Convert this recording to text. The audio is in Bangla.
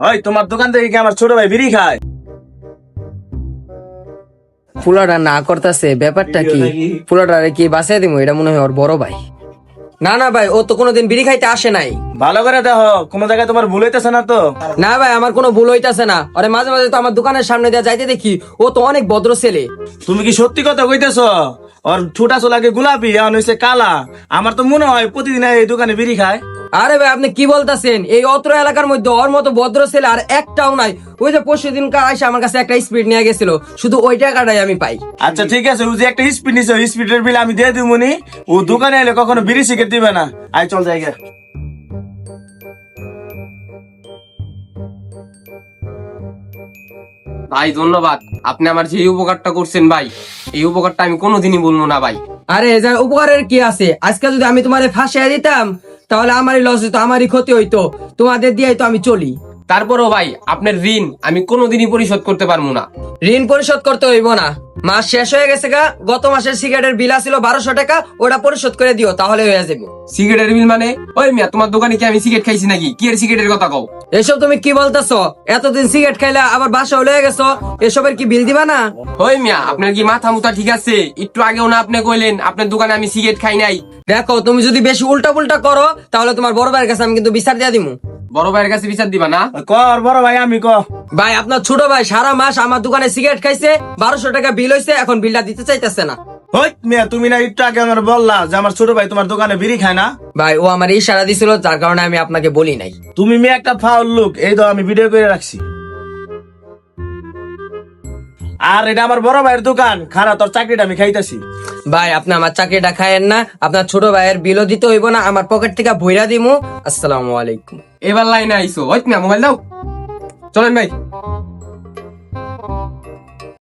ওই তোমার দোকান থেকে কি আমার ছোট ভাই বিড়ি খায়? ফুলাটা না করতেছে ব্যাপারটা কি? ফুলাটা কি? বাঁচাই দিব এটা মনে হয় ওর বড় ভাই। না না ভাই ও তো কোনোদিন বিড়ি খাইতে আসে নাই। ভালো করে দেখো কোন জায়গায় তোমার ভুল হইতেছে না তো? না ভাই আমার কোনো ভুল হইতাছে না। আরে মাঝে মাঝে তো আমার দোকানের সামনে দিয়ে যাইতে দেখি ও তো অনেক ভদ্র ছেলে। তুমি কি সত্যি কথা কইতেছ? ওর ছোটা চোলাকে গোলাপি এখন হইছে কালা। আমার তো মনে হয় প্রতিদিন এই দোকানে বিড়ি খায়। আরে ভাই আপনি কি বলতাছেন? এই অত্র এলাকার মধ্যে ওর মতো ভদ্র ছেলে আর একটাও নাই। ওই যে পরশু দিন আইসা আমার কাছে একটা স্পিড নিয়ে গেছিল। শুধু ওই টাকাটাই আমি পাই। আচ্ছা ঠিক আছে ও যে একটা স্পিড নিছে স্পিডের বিল আমি দিয়ে দিব নি। ও দোকানে এলে কখনো বিড়ি সিগারেট দিবে না। আয় চল জায়গা ভাই ধন্যবাদ। আপনি আমার যে উপকারটা করছেন ভাই এই উপকারটা আমি কোনোদিনই বলব না ভাই। আরে যা উপকারের কি আছে? আজকে যদি আমি তোমারে ফাঁসিয়ে দিতাম তাহলে আমারই লস হইতো আমারই ক্ষতি হইতো। তোমাদের দিয়ে তো আমি চলি। তারপরও ভাই আপনার ঋণ আমি কোনোদিনই পরিশোধ করতে পারব না। ঋণ পরিশোধ করতে হইব না। মাস শেষ হয়ে গেছে গা গত মাসের সিগারেটের বিল ছিল বারোশো টাকা ওটা পরিশোধ করে দিও তাহলে হয়ে যাবে। সিগারেটের বিল মানে? ওই মিয়া তোমার দোকানে কি আমি সিগারেট খাইছি নাকি? কি এর সিগারেটের কথা কও? এসব তুমি কি বলতেছো? এতদিন সিগারেট খাইলে আবার বাসা লয়ে গেছো এসবের কি বিল দিবা না? ওই মিয়া আপনার কি মাথা মুথা ঠিক আছে? একটু আগেও না আপনি কইলেন আপনার দোকানে আমি সিগারেট খাই নাই। দেখো তুমি যদি বেশি উল্টা পুল্টা করো তাহলে তোমার বড় ভাইয়ের কাছে আমি কিন্তু বিচার দিয়ে দিমু। বড় ভাইয়ের কাছে বিচার দিবা না? কর বড় ভাই আমি ক? ভাই আপনার ছোট ভাই সারা মাস আমার দোকানে সিগারেট খাইছে বারোশো টাকা বিল হয়েছে এখন বিলটা দিতে চাইতেছে না। হই মিয়া তুমি না একটু আগে আমার বললা যে আমার ছোট ভাই তোমার দোকানে বিড়ি খায় না? ভাই ও আমার ইশারা দিছিল যার কারণে আমি আপনাকে বলি নাই। তুমি মেয়ে একটা ফাউল লুক এই তো আমি ভিডিও করে রাখছি। আর এটা আমার বড় ভাইয়ের দোকান। খারাপ তোর চাকরিটা আমি খাইতেছি। ভাই আপনি আমার চাকরিটা খায়েন না। আপনার ছোট ভাইয়ের বিলও দিতে হইব না। আমার পকেট থেকে ভইরা দিমু। আসসালামু আলাইকুম। এবার লাইনে আইসো। ওই না মোবাইল দাও। চলেন ভাই।